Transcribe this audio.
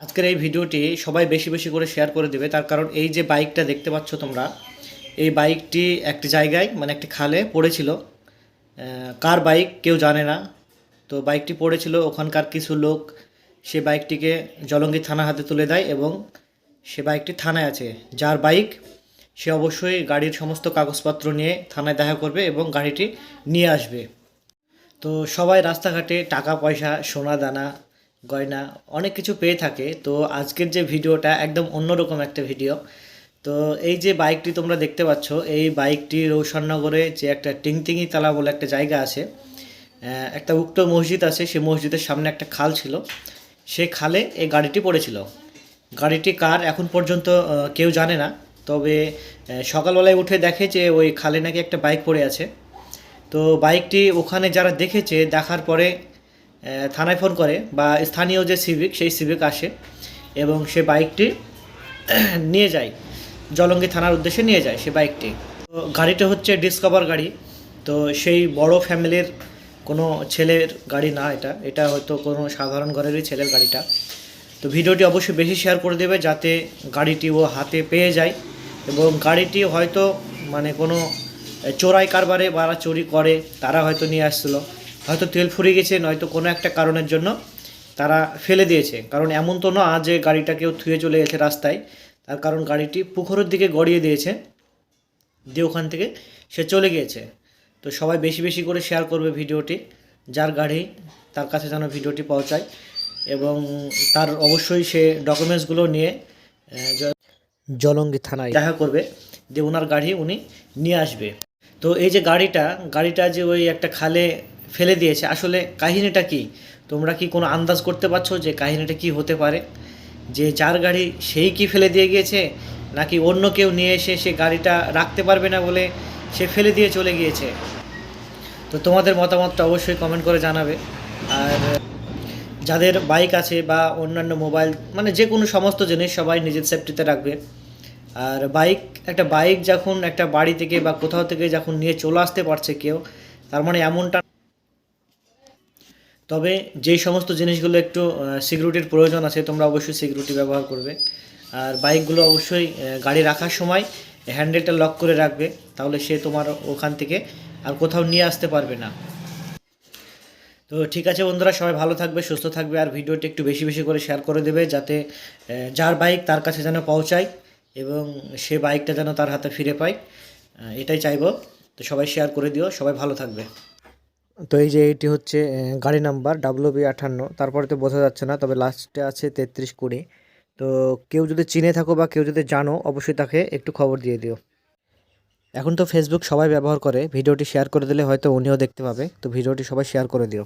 আজকের এই ভিডিওটি সবাই বেশি বেশি করে শেয়ার করে দেবে। তার কারণ এই যে বাইকটা দেখতে পাচ্ছ তোমরা, এই বাইকটি একটি জায়গায় মানে একটি খালে পড়েছিল। কার বাইক কেউ জানে না। তো বাইকটি পড়েছিল, ওখানকার কিছু লোক সে বাইকটিকে জলঙ্গি থানা হাতে তুলে দেয় এবং সে বাইকটি থানায় আছে। যার বাইক সে অবশ্যই গাড়ির সমস্ত কাগজপত্র নিয়ে থানায় দেখা করবে এবং গাড়িটি নিয়ে আসবে। তো সবাই রাস্তাঘাটে টাকা পয়সা সোনা দানা গয়না অনেক কিছু পেয়ে থাকে। তো আজকের যে ভিডিওটা একদম অন্যরকম একটা ভিডিও। তো এই যে বাইকটি তোমরা দেখতে পাচ্ছ, এই বাইকটি রৌশননগরে যে একটা টিংটিঙি তালা বলে একটা জায়গা আছে একটা উক্ত মসজিদ আছে, সেই মসজিদের সামনে একটা খাল ছিল। সেই খালে এই গাড়িটি পড়েছিল। গাড়িটি কার এখন পর্যন্ত কেউ জানে না। তবে সকালবেলায় উঠে দেখে যে ওই খালে নাকি একটা বাইক পড়ে আছে। তো বাইকটি ওখানে যারা দেখেছে, দেখার পরে থানায় ফোন করে বা স্থানীয় যে সিভিক, সেই সিভিক আসে এবং সে বাইকটি নিয়ে যায়। জলঙ্গি থানার উদ্দেশ্যে নিয়ে যায় সে বাইকটি। তো গাড়িটা হচ্ছে ডিসকভার গাড়ি। তো সেই বড় ফ্যামিলির কোনো ছেলের গাড়ি না এটা। এটা হয়তো কোনো সাধারণ ঘরেরই ছেলের গাড়িটা। তো ভিডিওটি অবশ্যই বেশি শেয়ার করে দেবে যাতে গাড়িটি ও হাতে পেয়ে যায় এবং গাড়িটি হয়তো মানে কোনো চোরাই কারবারে বা চুরি করে তারা হয়তো নিয়ে আসছিল। হয়তো তেল ফুরিয়ে গেছে, নয়তো কোনো একটা কারণের জন্য তারা ফেলে দিয়েছে। কারণ এমন তো না যে গাড়িটা কেউ থুয়ে চলে গেছে রাস্তায়, তার কারণ গাড়িটি পুকুরের দিকে গড়িয়ে দিয়েছে, দিয়ে ওখান থেকে সে চলে গিয়েছে। তো সবাই বেশি বেশি করে শেয়ার করবে ভিডিওটি, যার গাড়ি তার কাছে যেন ভিডিওটি পৌঁছায়, এবং তার অবশ্যই সে ডকুমেন্টসগুলো নিয়ে জলঙ্গি থানায় দেখা করবে যে ওনার গাড়ি উনি নিয়ে আসবে। তো এই যে গাড়িটা গাড়িটা যে ওই একটা খালে ফেলে দিয়েছে। আসলে কাহিনীটা কি? তোমরা কি কোনো আন্দাজ করতে পারছ যে কাহিনীটা কি হতে পারে? যে যার গাড়ি সেই কি ফেলে দিয়ে গিয়েছে? নাকি অন্য কেউ নিয়ে এসে সে গাড়িটা রাখতে পারবে না বলে সে ফেলে দিয়ে চলে গিয়েছে? তো তোমাদের মতামতটা অবশ্যই কমেন্ট করে জানাবে। আর যাদের বাইক আছে বা অন্যান্য মোবাইল মানে যে কোনো সমস্ত জিনিস সবাই নিজের সেফটিতে রাখবে। আর বাইক একটা বাইক যখন একটা বাড়ি থেকে বা কোথাও থেকে যখন নিয়ে চলে আসতে পারছে কেউ, তার মানে এমনটা তবে যেই সমস্ত জিনিসগুলো একটু সিকিউরিটির প্রয়োজন আছে, তোমরা অবশ্যই সিকিউরিটি ব্যবহার করবে। আর বাইকগুলো অবশ্যই গাড়ি রাখার সময় হ্যান্ডেলটা লক করে রাখবে, তাহলে সে তোমার ওখান থেকে আর কোথাও নিয়ে আসতে পারবে না। তো ঠিক আছে বন্ধুরা, সবাই ভালো থাকবে, সুস্থ থাকবে, আর ভিডিওটি একটু বেশি বেশি করে শেয়ার করে দেবে, যাতে যার বাইক তার কাছে যেন পৌঁছায় এবং সে বাইকটা যেন তার হাতে ফিরে পায়। এটাই চাইব। তো সবাই শেয়ার করে দিও, সবাই ভালো থাকবে। তো এই যে এইটি হচ্ছে গাড়ি নাম্বার ডাব্লু বি আঠান্ন। তারপরে তো বোঝা যাচ্ছে না, তবে লাস্টে আছে তেত্রিশ কুড়ি। তো কেউ যদি চিনে থাকো বা কেউ যদি জানো, অবশ্যই তাকে একটু খবর দিয়ে দিও। এখন তো ফেসবুক সবাই ব্যবহার করে, ভিডিওটি শেয়ার করে দিলে হয়তো উনিও দেখতে পাবে। তো ভিডিওটি সবাই শেয়ার করে দিও।